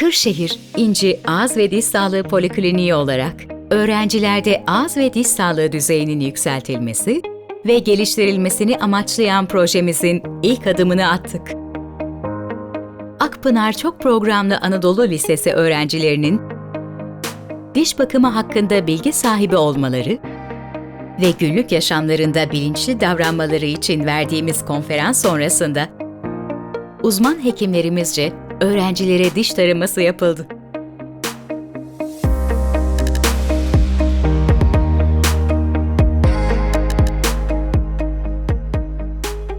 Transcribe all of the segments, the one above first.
Kırşehir İnci Ağız ve Diş Sağlığı Polikliniği olarak öğrencilerde ağız ve diş sağlığı düzeyinin yükseltilmesi ve geliştirilmesini amaçlayan projemizin ilk adımını attık. Akpınar Çok Programlı Anadolu Lisesi öğrencilerinin diş bakımı hakkında bilgi sahibi olmaları ve günlük yaşamlarında bilinçli davranmaları için verdiğimiz konferans sonrasında uzman hekimlerimizce öğrencilere diş taraması yapıldı.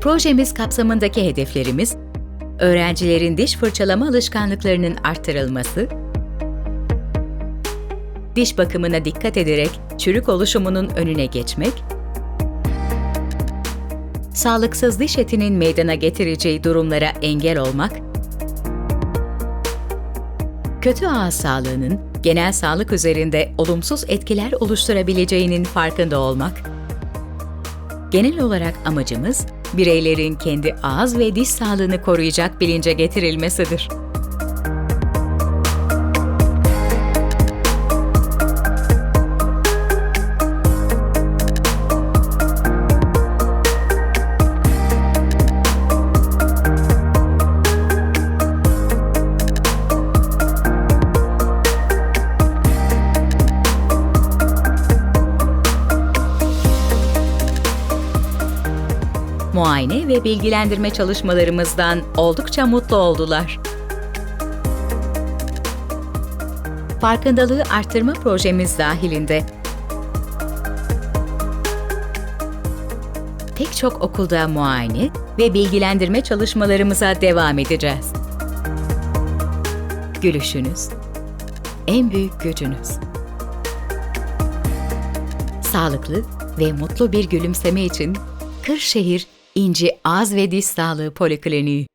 Projemiz kapsamındaki hedeflerimiz, öğrencilerin diş fırçalama alışkanlıklarının arttırılması, diş bakımına dikkat ederek çürük oluşumunun önüne geçmek, sağlıksız diş etinin meydana getireceği durumlara engel olmak, kötü ağız sağlığının genel sağlık üzerinde olumsuz etkiler oluşturabileceğinin farkında olmak, genel olarak amacımız bireylerin kendi ağız ve diş sağlığını koruyacak bilince getirilmesidir. Muayene ve bilgilendirme çalışmalarımızdan oldukça mutlu oldular. Farkındalığı arttırma projemiz dahilinde pek çok okulda muayene ve bilgilendirme çalışmalarımıza devam edeceğiz. Gülüşünüz en büyük gücünüz. Sağlıklı ve mutlu bir gülümseme için Kırşehir İnci Ağız ve Diş Sağlığı Polikliniği